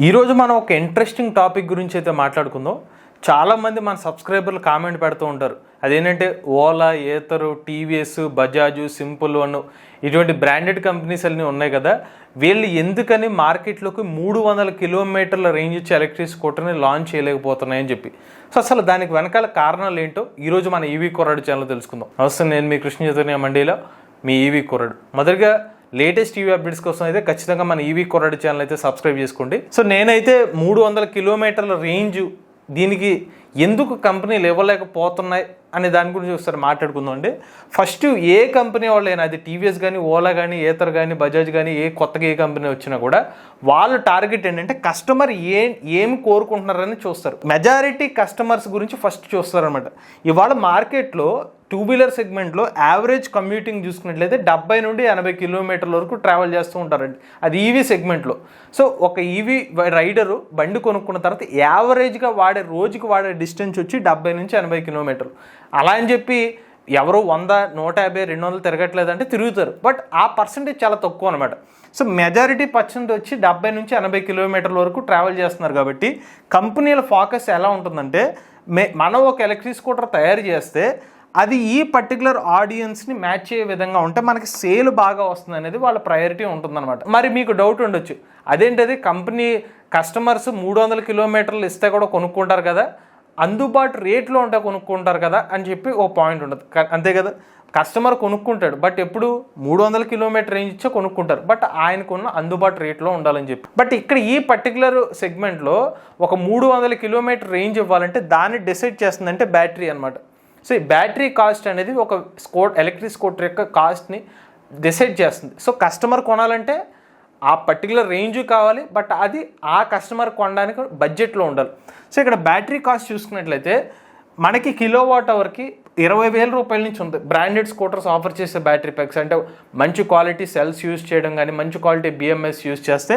ఈరోజు మనం ఒక ఇంట్రెస్టింగ్ టాపిక్ గురించి అయితే మాట్లాడుకుందాం. చాలామంది మన సబ్స్క్రైబర్లు కామెంట్ పెడుతూ ఉంటారు. అదేంటంటే Ola Ather TVS Bajaj simple one ఇటువంటి బ్రాండెడ్ కంపెనీస్ అన్నీ ఉన్నాయి కదా. వీళ్ళు ఎందుకని మార్కెట్లోకి మూడు వందల కిలోమీటర్ల రేంజ్ ఇచ్చే ఎలక్ట్రిక్ స్కూటర్ని లాంచ్ చేయలేకపోతున్నాయని చెప్పి. సో అసలు దానికి వెనకాల కారణాలు ఏంటో ఈరోజు మన ఈవీ కొరడు ఛానల్ తెలుసుకుందాం. నమస్తే నేను మీ కృష్ణ చైతన్య మండీలో మీ ఈవీ కొరడు మొదటిగా లేటెస్ట్ టీవీ అప్డేట్స్ కోసం అయితే ఖచ్చితంగా మన ఈవీ కొరడు ఛానల్ అయితే సబ్స్క్రైబ్ చేసుకోండి. సో నేనైతే మూడు వందల కిలోమీటర్ల రేంజ్ దీనికి ఎందుకు కంపెనీలు ఇవ్వలేకపోతున్నాయి అనే దాని గురించి ఒకసారి మాట్లాడుకుందాం అండి. ఫస్ట్ ఏ కంపెనీ వాళ్ళైనా అది టీవీఎస్ కానీ ఓలా కానీ ఏతర్ కానీ బజాజ్ కానీ ఏ కొత్తగా ఏ కంపెనీ వచ్చినా కూడా వాళ్ళ టార్గెట్ ఏంటంటే కస్టమర్ ఏ ఏమి కోరుకుంటున్నారని చూస్తారు. మెజారిటీ కస్టమర్స్ గురించి ఫస్ట్ చూస్తారనమాట ఇవాళ మార్కెట్లో టూ వీలర్ సెగ్మెంట్లో యావరేజ్ కమ్యూటింగ్ చూసుకున్నట్లయితే డెబ్బై నుండి ఎనభై కిలోమీటర్ల వరకు ట్రావెల్ చేస్తూ ఉంటారండి. అది ఈవీ సెగ్మెంట్లో. సో ఒక ఈవీ రైడరు బండి కొనుక్కున్న తర్వాత యావరేజ్గా వాడే రోజుకి వాడే డిస్టెన్స్ వచ్చి డెబ్బై నుంచి ఎనభై కిలోమీటర్లు. అలా అని చెప్పి ఎవరు వంద నూట యాభై రెండు వందలు తిరగట్లేదంటే తిరుగుతారు. బట్ ఆ పర్సంటేజ్ చాలా తక్కువ అనమాట సో మెజారిటీ పర్సెంట్ వచ్చి డెబ్బై నుంచి ఎనభై కిలోమీటర్ల వరకు ట్రావెల్ చేస్తున్నారు కాబట్టి కంపెనీల ఫోకస్ ఎలా ఉంటుందంటే మే మనం ఒక ఎలక్ట్రిక్ స్కూటర్ తయారు చేస్తే అది ఈ పర్టికులర్ ఆడియన్స్ని మ్యాచ్ అయ్యే విధంగా ఉంటే మనకి సేల్ బాగా వస్తుంది అనేది వాళ్ళ ప్రయారిటీ ఉంటుందన్నమాట. మరి మీకు డౌట్ ఉండొచ్చు. అదేంటది? కంపెనీ కస్టమర్స్ మూడు వందల కిలోమీటర్లు ఇస్తే కూడా కొనుక్కుంటారు కదా. అందుబాటు రేట్లో ఉంటే కొనుక్కుంటారు కదా అని చెప్పి ఓ పాయింట్ ఉండదు అంతే కదా? కస్టమర్ కొనుక్కుంటాడు. బట్ ఎప్పుడు? మూడు వందల కిలోమీటర్ రేంజ్ ఇచ్చే కొనుక్కుంటారు. బట్ ఆయనకున్న అందుబాటు రేట్లో ఉండాలని చెప్పి. బట్ ఇక్కడ ఈ పర్టికులర్ సెగ్మెంట్లో ఒక మూడు వందల కిలోమీటర్ రేంజ్ ఇవ్వాలంటే దాన్ని డిసైడ్ చేస్తుందంటే బ్యాటరీ అనమాట సో ఈ బ్యాటరీ కాస్ట్ అనేది ఒక స్కూటర్ ఎలక్ట్రిక్ స్కూటర్ యొక్క కాస్ట్ని డిసైడ్ చేస్తుంది. సో కస్టమర్ కొనాలంటే ఆ పర్టికులర్ రేంజ్ కావాలి బట్ అది ఆ కస్టమర్ కొనడానికి బడ్జెట్లో ఉండాలి. సో ఇక్కడ బ్యాటరీ కాస్ట్ చూసుకున్నట్లయితే మనకి కిలోవాట్ అవర్కి ఇరవై వేల రూపాయల నుంచి ఉంది. బ్రాండెడ్ స్కూటర్స్ ఆఫర్ చేసే బ్యాటరీ ప్యాక్స్ అంటే మంచి క్వాలిటీ సెల్స్ యూస్ చేయడం కానీ మంచి క్వాలిటీ బిఎంఎస్ యూస్ చేస్తే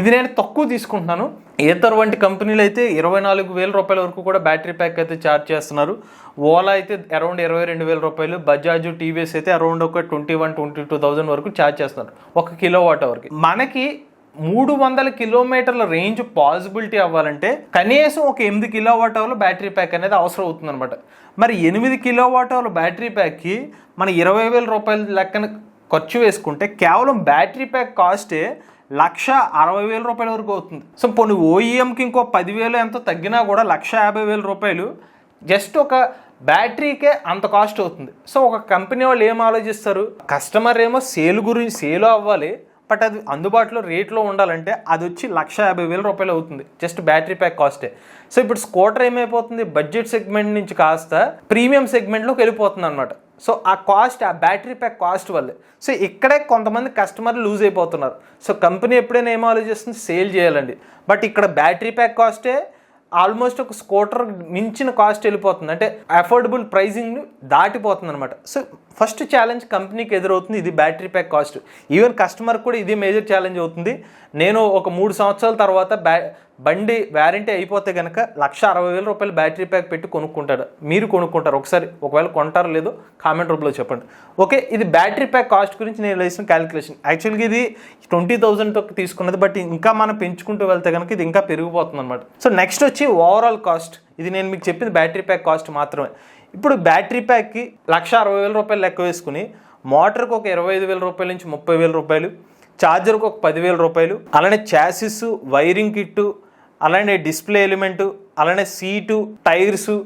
ఇది నేను తక్కువ తీసుకుంటున్నాను. ఏతర్ వంటి కంపెనీలు అయితే ఇరవై నాలుగు వేల రూపాయల వరకు కూడా బ్యాటరీ ప్యాక్ అయితే ఛార్జ్ చేస్తున్నారు. ఓలా అయితే అరౌండ్ ఇరవై రెండు వేల రూపాయలు బజాజ్ టీవీఎస్ అయితే అరౌండ్ ఒక twenty one twenty two thousand వరకు ఛార్జ్ చేస్తున్నారు ఒక కిలో వాట్ అవర్కి. మనకి మూడు వందల కిలోమీటర్ల రేంజ్ పాసిబిలిటీ అవ్వాలంటే కనీసం ఒక ఎనిమిది కిలో వాట్ అవర్ల బ్యాటరీ ప్యాక్ అనేది అవసరం అవుతుందన్నమాట. మరి ఎనిమిది కిలో వాట్ అవర్ల బ్యాటరీ ప్యాక్కి మన ఇరవై వేల రూపాయల లెక్కన ఖర్చు వేసుకుంటే కేవలం బ్యాటరీ ప్యాక్ కాస్టే లక్ష అరవై వేల రూపాయల వరకు అవుతుంది. సో కొన్ని ఓఈఎంకి ఇంకో పదివేలు ఎంతో తగ్గినా కూడా లక్ష యాభై వేల రూపాయలు జస్ట్ ఒక బ్యాటరీకే అంత కాస్ట్ అవుతుంది. సో ఒక కంపెనీ వాళ్ళు ఏం ఆలోచిస్తారు? కస్టమర్ ఏమో సేల్ గురించి సేల్ అవ్వాలి బట్ అది అందుబాటులో రేట్లో ఉండాలంటే అది వచ్చి లక్ష యాభై వేల రూపాయలు అవుతుంది. జస్ట్ బ్యాటరీ ప్యాక్ కాస్టే. సో ఇప్పుడు స్కూటర్ ఏమైపోతుంది? బడ్జెట్ సెగ్మెంట్ నుంచి కాస్త ప్రీమియం సెగ్మెంట్లోకి వెళ్ళిపోతుంది అనమాట సో ఆ కాస్ట్ ఆ బ్యాటరీ ప్యాక్ కాస్ట్ వల్లే. సో ఇక్కడే కొంతమంది కస్టమర్లు లూజ్ అయిపోతున్నారు. సో కంపెనీ ఎప్పుడైనా ఏం ఆలోచిస్తుంది? సేల్ చేయాలండి. బట్ ఇక్కడ బ్యాటరీ ప్యాక్ కాస్టే ఆల్మోస్ట్ ఒక స్కూటర్ మించిన కాస్ట్ వెళ్ళిపోతుంది. అంటే అఫోర్డబుల్ ప్రైజింగ్ దాటిపోతుంది అనమాట సో ఫస్ట్ ఛాలెంజ్ కంపెనీకి ఎదురవుతుంది ఇది battery pack cost even customer కూడా ఇది మేజర్ ఛాలెంజ్ అవుతుంది. నేను ఒక మూడు సంవత్సరాల తర్వాత బ్యా బండి వ్యారంటీ అయిపోతే కనుక లక్ష అరవై వేల రూపాయలు బ్యాటరీ ప్యాక్ పెట్టి కొనుక్కుంటారు. మీరు కొనుక్కుంటారు. ఒకసారి ఒకవేళ కొంటారో లేదో కామెంట్ రూపంలో చెప్పండి. ఓకే ఇది బ్యాటరీ ప్యాక్ కాస్ట్ గురించి నేను వేసిన క్యాలిక్యులేషన్. యాక్చువల్గా ఇది ట్వంటీ థౌసండ్తో తీసుకున్నది బట్ ఇంకా మనం పెంచుకుంటూ వెళ్తే కనుక ఇది ఇంకా పెరిగిపోతుంది అనమాట సో నెక్స్ట్ వచ్చి ఓవరాల్ కాస్ట్. ఇది నేను మీకు చెప్పింది బ్యాటరీ ప్యాక్ కాస్ట్ మాత్రమే. ఇప్పుడు బ్యాటరీ ప్యాక్కి లక్ష అరవై వేల రూపాయలు లెక్క వేసుకుని మోటార్కి ఒక ఇరవై ఐదు వేల రూపాయల నుంచి ముప్పై వేల రూపాయలు ఛార్జర్కి ఒక పదివేల రూపాయలు అలానే ఛాసిస్ వైరింగ్ కిట్టు అలానే డిస్ప్లే ఎలిమెంటు అలానే సీటు టైర్సు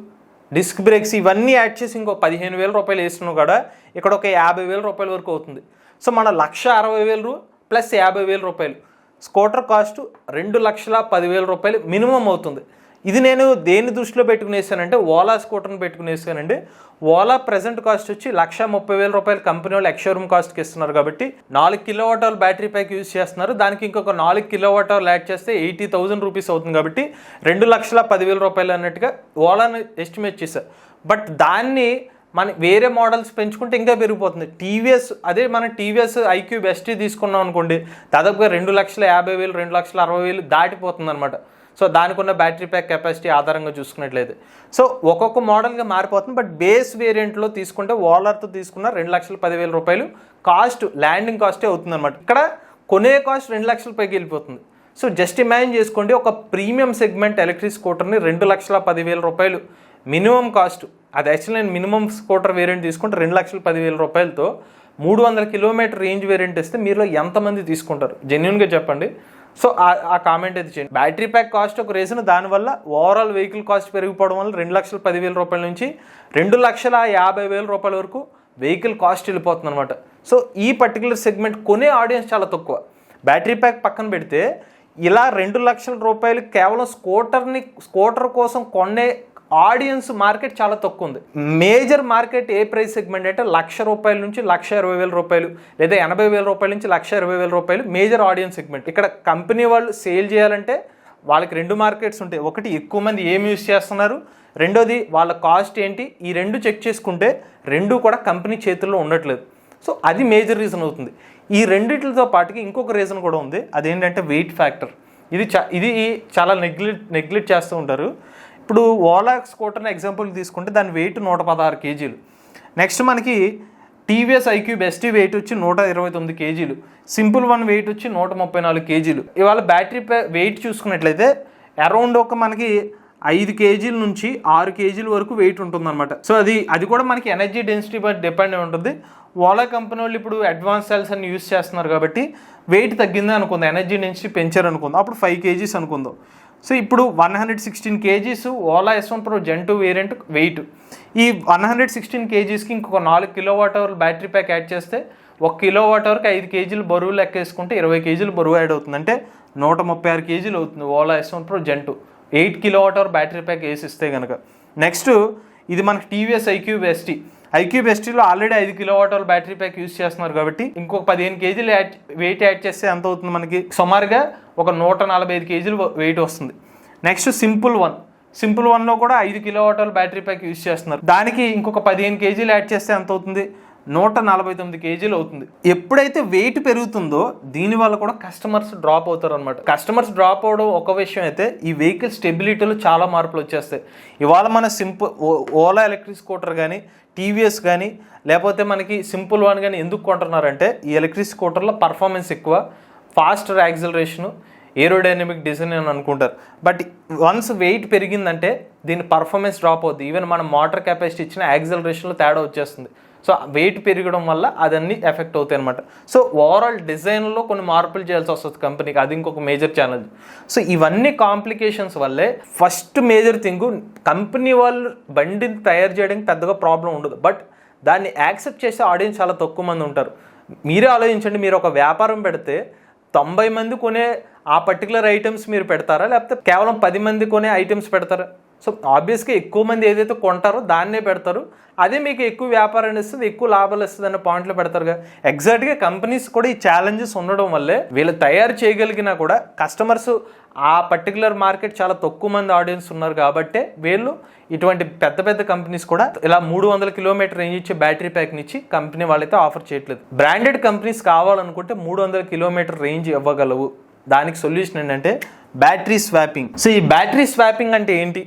డిస్క్ బ్రేక్స్ ఇవన్నీ యాడ్ చేసి ఇంకో పదిహేను వేల రూపాయలు వేసినా కూడా ఇక్కడ ఒక యాభై వేల రూపాయల వరకు అవుతుంది. సో మన లక్ష అరవై వేలు ప్లస్ యాభై వేల రూపాయలు. స్కూటర్ కాస్ట్ రెండు లక్షల పదివేల రూపాయలు మినిమం అవుతుంది. ఇది నేను దేని దృష్టిలో పెట్టుకునేసానంటే ఓలా స్కూటర్ని పెట్టుకునేసానండి. ఓలా ప్రజెంట్ కాస్ట్ వచ్చి లక్ష ముప్పై వేల రూపాయలు కంపెనీ వాళ్ళు ఎక్స్షోరూమ్ కాస్ట్కి ఇస్తున్నారు కాబట్టి నాలుగు kilowatt hour battery pack use చేస్తున్నారు. దానికి ఇంకొక నాలుగు కిలోవాట్ అవర్ యాడ్ చేస్తే ఎయిటీ థౌసండ్ రూపీస్ అవుతుంది కాబట్టి రెండు లక్షల పదివేల రూపాయలు అన్నట్టుగా ఓలాని ఎస్టిమేట్ చేశారు. బట్ దాన్ని మన వేరే మోడల్స్ పెంచుకుంటే ఇంకా పెరిగిపోతుంది. టీవీఎస్ అదే మన టీవీఎస్ ఐక్యూ బెస్ట్ తీసుకున్నాం అనుకోండి దాదాపుగా రెండు లక్షల యాభై వేలు రెండు లక్షల అరవై వేలు దాటిపోతుంది అనమాట సో దానికి ఉన్న బ్యాటరీ ప్యాక్ కెపాసిటీ ఆధారంగా చూసుకున్నట్లయితే. సో ఒక్కొక్క మోడల్గా మారిపోతుంది బట్ బేస్ వేరియంట్లో తీసుకుంటే ఓలర్తో తీసుకున్న రెండు లక్షల పదివేల రూపాయలు కాస్ట్ ల్యాండింగ్ కాస్టే అవుతుందన్నమాట. ఇక్కడ కొనే కాస్ట్ రెండు లక్షల పైకి వెళ్ళిపోతుంది. సో జస్ట్ ఇమాజిన్ చేసుకోండి ఒక ప్రీమియం సెగ్మెంట్ ఎలక్ట్రిక్ స్కూటర్ని రెండు లక్షల పదివేల రూపాయలు మినిమం కాస్ట్ అది యాక్చువల్లీ నేను మినిమం స్కూటర్ వేరియంట్ తీసుకుంటే రెండు లక్షల పదివేల రూపాయలతో మూడు వందల కిలోమీటర్ రేంజ్ వేరియంట్ ఇస్తే మీలో ఎంతమంది తీసుకుంటారు? జెన్యున్గా చెప్పండి. సో ఆ- ఆ కామెంట్ అయితే చేయండి. బ్యాటరీ ప్యాక్ కాస్ట్ ఒక రీజన్ దానివల్ల ఓవరాల్ వెహికల్ కాస్ట్ పెరిగిపోవడం వల్ల రెండు లక్షల పదివేల రూపాయల నుంచి రెండు లక్షల యాభై వేల రూపాయల వరకు వెహికల్ కాస్ట్ వెళ్ళిపోతుంది అనమాట సో ఈ పర్టికులర్ సెగ్మెంట్ కొనే ఆడియన్స్ చాలా తక్కువ. బ్యాటరీ ప్యాక్ పక్కన పెడితే ఇలా రెండు లక్షల రూపాయలు కేవలం స్కూటర్ని స్కూటర్ కోసం కొనే ఆడియన్స్ మార్కెట్ చాలా తక్కువ ఉంది. మేజర్ మార్కెట్ ఏ ప్రైస్ సెగ్మెంట్ అంటే లక్ష రూపాయల నుంచి లక్ష ఇరవై వేల రూపాయలు లేదా ఎనభై వేల రూపాయల నుంచి లక్ష ఇరవై వేల రూపాయలు మేజర్ ఆడియన్స్ సెగ్మెంట్. ఇక్కడ కంపెనీ వాళ్ళు సేల్ చేయాలంటే వాళ్ళకి రెండు మార్కెట్స్ ఉంటాయి. ఒకటి ఎక్కువ మంది ఏం యూస్ చేస్తున్నారు? రెండోది వాళ్ళ కాస్ట్ ఏంటి? ఈ రెండు చెక్ చేసుకుంటే రెండు కూడా కంపెనీ చేతుల్లో ఉండట్లేదు. సో అది మేజర్ రీజన్ అవుతుంది. ఈ రెండిటితో పాటుకి ఇంకొక రీజన్ కూడా ఉంది. అదేంటంటే వెయిట్ ఫ్యాక్టర్. ఇది చా ఇది చాలా నెగ్లెక్ట్ నెగ్లెక్ట్ చేస్తూ ఉంటారు. ఇప్పుడు ఓలా స్కూటర్ని ఎగ్జాంపుల్ తీసుకుంటే దాని వెయిట్ నూట పదహారు కేజీలు. నెక్స్ట్ మనకి టీవీఎస్ ఐక్యూ బెస్ట్ వెయిట్ వచ్చి నూట ఇరవై తొమ్మిది కేజీలు. సింపుల్ వన్ వెయిట్ వచ్చి నూట ముప్పై నాలుగు కేజీలు. ఇవాళ బ్యాటరీ వెయిట్ చూసుకున్నట్లయితే అరౌండ్ ఒక మనకి ఐదు కేజీల నుంచి ఆరు కేజీల వరకు వెయిట్ ఉంటుందన్నమాట. సో అది అది కూడా మనకి ఎనర్జీ డెన్సిటీ బట్ డిపెండ్ అయి ఉంటుంది. ఓలా కంపెనీ వాళ్ళు ఇప్పుడు అడ్వాన్స్ సెల్స్ అని యూస్ చేస్తున్నారు కాబట్టి వెయిట్ తగ్గింది అనుకుందాం ఎనర్జీ డెన్సిటీ పెంచారు అనుకుందాం అప్పుడు ఫైవ్ కేజీస్ అనుకుందాం. సో ఇప్పుడు one hundred sixteen kgs Ola S one pro gen two variant weight. ఈ వన్ హండ్రెడ్ సిక్స్టీన్ కేజీస్కి ఇంకొక నాలుగు kilowatt hour battery pack add చేస్తే ఒక కిలో వాట్ అవర్కి ఐదు కేజీలు బరువు లెక్కేసుకుంటే ఇరవై కేజీలు బరువు యాడ్ అవుతుంది. అంటే నూట ముప్పై ఆరు కేజీలు అవుతుంది Ola S one pro gen two. Eight kilowatt hour battery pack వేసి ఇస్తే కనుక నెక్స్ట్ ఇది మనకి టీవీఎస్ ఐక్యూ బెస్టీ ఐక్యూ బెస్టీలో ఆల్రెడీ ఐదు kilo watt hour battery pack use చేస్తున్నారు కాబట్టి ఇంకొక పదిహేను కేజీలు యాడ్ వెయిట్ యాడ్ చేస్తే ఎంత అవుతుంది మనకి? సుమారుగా ఒక నూట నలభై ఐదు కేజీలు వెయిట్ వస్తుంది. నెక్స్ట్ సింపుల్ వన్ సింపుల్ వన్లో కూడా ఐదు kilo watt hour battery pack use చేస్తున్నారు. దానికి ఇంకొక పదిహేను కేజీలు యాడ్ చేస్తే ఎంత అవుతుంది? నూట నలభై తొమ్మిది కేజీలు అవుతుంది. ఎప్పుడైతే వెయిట్ పెరుగుతుందో దీని వల్ల కూడా కస్టమర్స్ డ్రాప్ అవుతారు అనమాట కస్టమర్స్ డ్రాప్ అవడం ఒక విషయం అయితే ఈ వెహికల్ స్టెబిలిటీలో చాలా మార్పులు వచ్చేస్తాయి. ఇవాళ మన సింపుల్ ఓలా ఎలక్ట్రిక్ స్కూటర్ కానీ టీవీఎస్ కానీ లేకపోతే మనకి సింపుల్ వన్ కానీ ఎందుకు కొంటున్నారంటే ఈ ఎలక్ట్రిక్ స్కూటర్లో పర్ఫార్మెన్స్ ఎక్కువ ఫాస్టర్ యాక్సిలరేషను ఏరోడైనమిక్ డిజైన్ అని అనుకుంటారు. బట్ వన్స్ వెయిట్ పెరిగిందంటే దీని పర్ఫార్మెన్స్ డ్రాప్ అవుద్ది. ఈవెన్ మన మోటార్ కెపాసిటీ ఇచ్చిన యాక్సిలరేషన్లో తేడా వచ్చేస్తుంది. సో వెయిట్ పెరగడం వల్ల అదన్నీ ఎఫెక్ట్ అవుతాయి అనమాట సో ఓవరాల్ డిజైన్లో కొన్ని మార్పులు చేయాల్సి వస్తుంది కంపెనీకి అది ఇంకొక మేజర్ ఛాలెంజ్ సో ఇవన్నీ కాంప్లికేషన్స్ వల్లే ఫస్ట్ మేజర్ థింగ్ కంపెనీ వాళ్ళు బండిని తయారు చేయడానికి పెద్దగా ప్రాబ్లం ఉండదు. బట్ దాన్ని యాక్సెప్ట్ చేసే ఆడియన్స్ చాలా తక్కువ మంది ఉంటారు. మీరే ఆలోచించండి మీరు ఒక వ్యాపారం పెడితే తొంభై మంది కొనే ఆ పర్టికులర్ ఐటమ్స్ మీరు పెడతారా? లేకపోతే కేవలం పది మంది కొనే ఐటమ్స్ పెడతారా? సో ఆబ్వియస్గా ఎక్కువ మంది ఏదైతే కొంటారో దాన్నే పెడతారు. అదే మీకు ఎక్కువ వ్యాపారాన్ని ఇస్తుంది ఎక్కువ లాభాలు ఇస్తుంది అనే పాయింట్లో పెడతారుగా. ఎగ్జాక్ట్గా కంపెనీస్ కూడా ఈ ఛాలెంజెస్ ఉండడం వల్లే వీళ్ళు తయారు చేయగలిగినా కూడా కస్టమర్స్ ఆ పర్టికులర్ మార్కెట్ చాలా తక్కువ మంది ఆడియన్స్ ఉన్నారు కాబట్టి వీళ్ళు ఇటువంటి పెద్ద పెద్ద కంపెనీస్ కూడా ఇలా మూడు వందల కిలోమీటర్ రేంజ్ ఇచ్చే బ్యాటరీ ప్యాక్ని ఇచ్చి కంపెనీ వాళ్ళైతే ఆఫర్ చేయట్లేదు. బ్రాండెడ్ కంపెనీస్ కావాలనుకుంటే మూడు వందల కిలోమీటర్ రేంజ్ ఇవ్వగలవు. దానికి సొల్యూషన్ ఏంటంటే బ్యాటరీ స్వాపింగ్ సో ఈ బ్యాటరీ స్వాపింగ్ అంటే ఏంటి?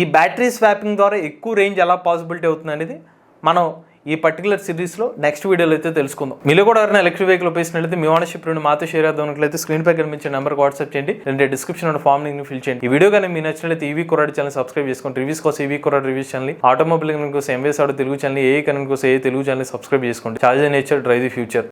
ఈ బ్యాటరీ స్వాపింగ్ ద్వారా ఎక్కువ రేంజ్ ఎలా పాసిబిలిటీ అవుతుంది అనేది మనం ఈ పర్టికులర్ సిరీస్లో నెక్స్ట్ వీడియోలో అయితే తెలుసుకుందాం. మీరు కూడా ఎవరైనా ఎలక్ట్రిక్ వెహికల్ ఉపయోగించినట్లయితే మీ ఓనర్షిప్ రెండు మాతో షేర్ అవుతున్నట్లయితే స్క్రీన్ పై కనిపించే నెంబర్కి వాట్సాప్ చేయండి. రెండు డిస్క్రిప్షన్ ఉన్న ఫామ్ లింక్ ఫిల్ చేయండి. ఈ వీడియో కానీ మీ నచ్చినట్లయితే ఈవీ కొరాడు ఛానల్ సబ్స్క్రైబ్ చేసుకోండి రివ్యూస్ కోసం ఈవీ కొరాడు రివ్యూస్ ఛానల్ ఆటోమొబైల్ కోసం ఎంవేస్ ఆడో తెలుగు ఛానల్ ఏ కనుక కోసం ఏ తెలుగు ఛానల్ సబ్స్క్రైబ్ చేసుకోండి. Charge nature drive the future